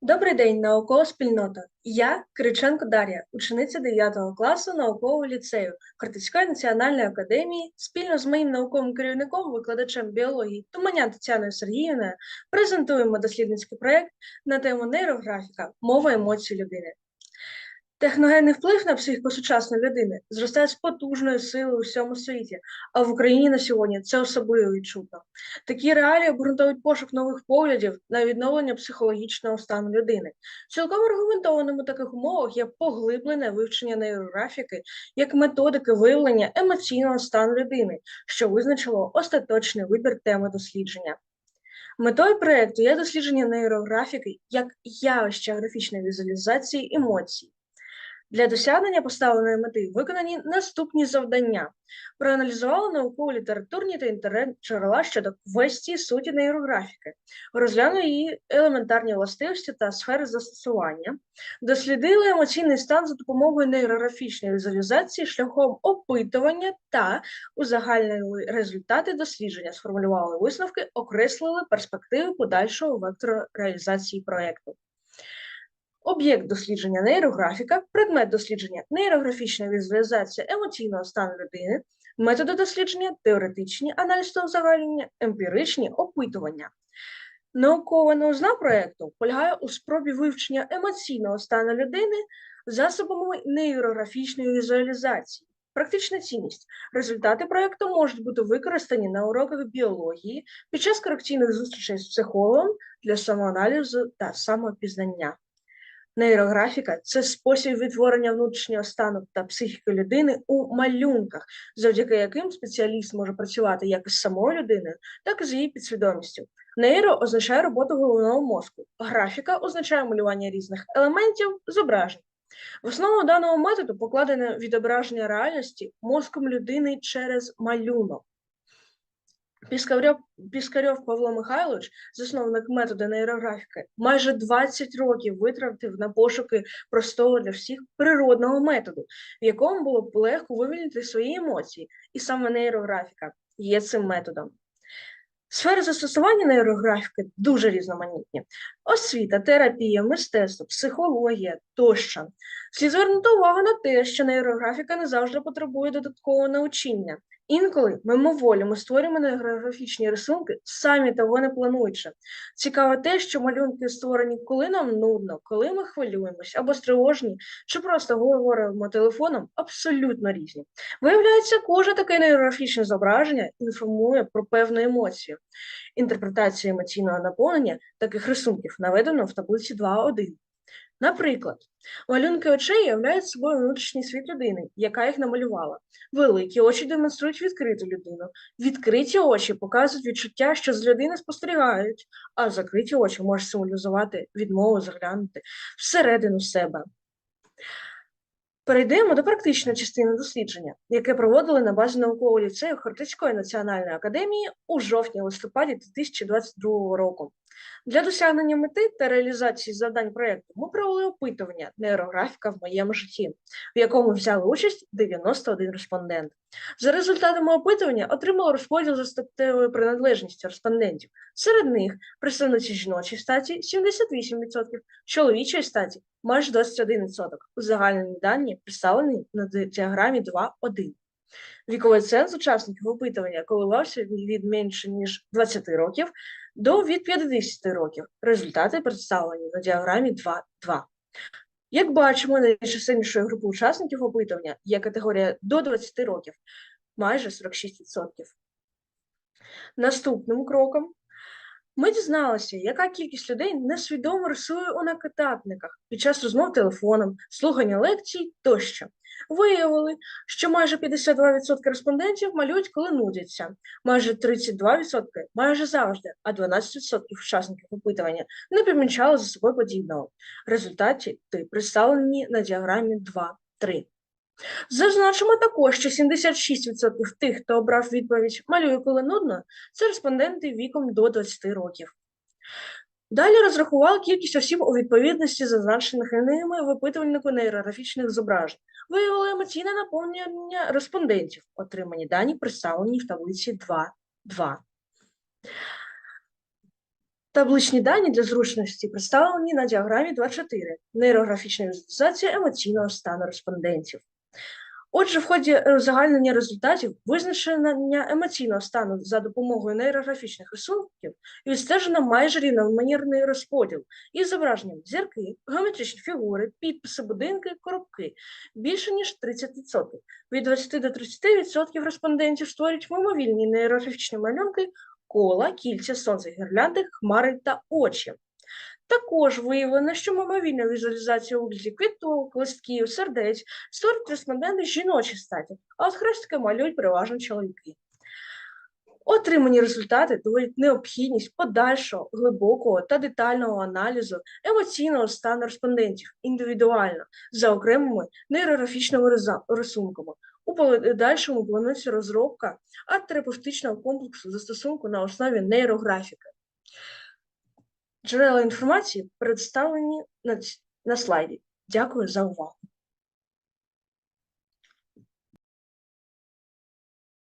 Добрий день, наукова спільнота. Я Кириченко Дар'я, учениця 9 класу наукового ліцею Кортицької національної академії, спільно з моїм науковим керівником, викладачем біології Туманян Тетяною Сергіївною, презентуємо дослідницький проєкт на тему нейрографіка Мова емоцій людини. Техногенний вплив на психіку сучасної людини зростає з потужною силою у всьому світі, а в Україні на сьогодні це особливо відчутно. Такі реалії обґрунтовують пошук нових поглядів на відновлення психологічного стану людини. Цілком аргументованим у таких умовах є поглиблене вивчення нейрографіки як методики виявлення емоційного стану людини, що визначило остаточний вибір теми дослідження. Метою проєкту є дослідження нейрографіки як явища графічної візуалізації емоцій. Для досягнення поставленої мети виконані наступні завдання. Проаналізували науково-літературні та інтернет-джерела щодо квестії суті нейрографіки, розглянули її елементарні властивості та сфери застосування, дослідили емоційний стан за допомогою нейрографічної візуалізації шляхом опитування та узагальнили результати дослідження, сформулювали висновки, окреслили перспективи подальшого вектору реалізації проєкту. Об'єкт дослідження нейрографіка, предмет дослідження нейрографічна візуалізація емоційного стану людини, методи дослідження, теоретичні аналіз та узагальнення, емпіричні опитування. Наукова новизна проєкту полягає у спробі вивчення емоційного стану людини засобами нейрографічної візуалізації. Практична цінність. Результати проєкту можуть бути використані на уроках біології під час корекційних зустрічей з психологом для самоаналізу та самопізнання. Нейрографіка це спосіб відтворення внутрішнього стану та психіки людини у малюнках, завдяки яким спеціаліст може працювати як із самою людиною, так і з її підсвідомістю. Нейро означає роботу головного мозку, графіка означає малювання різних елементів зображень. В основу даного методу покладене відображення реальності мозком людини через малюнок. Піскарьов, Піскарьов Павло Михайлович, засновник методу нейрографіки, майже 20 років витратив на пошуки простого для всіх природного методу, в якому було б легко вивільнити свої емоції, і саме нейрографіка є цим методом. Сфери застосування нейрографіки дуже різноманітні: освіта, терапія, мистецтво, психологія тощо. Слід звернути увагу на те, що нейрографіка не завжди потребує додаткового навчання. Інколи мимоволі ми створюємо нейрографічні рисунки, самі того не плануючи. Цікаво те, що малюнки створені, коли нам нудно, коли ми хвилюємось або стривожні, чи просто говоримо телефоном, абсолютно різні. Виявляється, кожне таке нейрографічне зображення інформує про певну емоцію. Інтерпретація емоційного наповнення таких рисунків наведено в таблиці 2.1. Наприклад, малюнки очей являють собою внутрішній світ людини, яка їх намалювала. Великі очі демонструють відкриту людину. Відкриті очі показують відчуття, що з людини спостерігають, а закриті очі можуть символізувати відмову заглянути всередину себе. Перейдемо до практичної частини дослідження, яке проводили на базі наукового ліцею Хортицької національної академії у жовтні-листопаді 2022 року. Для досягнення мети та реалізації завдань проєкту ми провели опитування нейрографіка в моєму житті, в якому взяли участь 91 респондент. За результатами опитування отримали розподіл за статевою приналежністю респондентів. Серед них представниці жіночої статі 78%, чоловічої статі майже 21%. Узагальнені дані представлені на діаграмі 2.1. Віковий ценз учасників опитування коливався від менше ніж 20 років до від 50 років. Результати представлені на діаграмі 2.2. Як бачимо, найчисельнішою групою учасників опитування є категорія до 20 років, майже 46%. Наступним кроком ми дізналися, яка кількість людей несвідомо рисує у накататниках під час розмов телефоном, слухання лекцій тощо. Виявили, що майже 52% респондентів малюють, коли нудяться, майже 32% майже завжди, а 12% учасників опитування не помічали за собою подібного. Результати представлені на діаграмі 2.3. Зазначимо також, що 76% тих, хто обрав відповідь малює коли нудно, це респонденти віком до 20 років. Далі розрахували кількість осіб у відповідності зазначених ними в опитувальнику нейрографічних зображень. Виявили емоційне наповнення респондентів. Отримані дані представлені в таблиці 2.2. Табличні дані для зручності представлені на діаграмі 2.4 нейрографічна візуалізація емоційного стану респондентів. Отже, в ході узагальнення результатів визначення емоційного стану за допомогою нейрографічних рисунків відстежено майже рівномірний розподіл із зображенням зірки, геометричні фігури, підписи, будинки, коробки більше ніж 30%. Від 20 до 30% респондентів створюють мимовільні нейрографічні малюнки кола, кільця, сонце, гірлянди, хмари та очі. Також виявлено, що мимовільна візуалізація у квіток, листків, сердець створюють респонденти жіночі статі, а от хрестики малюють переважно чоловіки. Отримані результати доводять необхідність подальшого глибокого та детального аналізу емоційного стану респондентів індивідуально за окремими нейрографічними рисунками. У подальшому планується розробка арт-терапевтичного комплексу застосунку на основі нейрографіки. Джерела інформації представлені на, слайді. Дякую за увагу.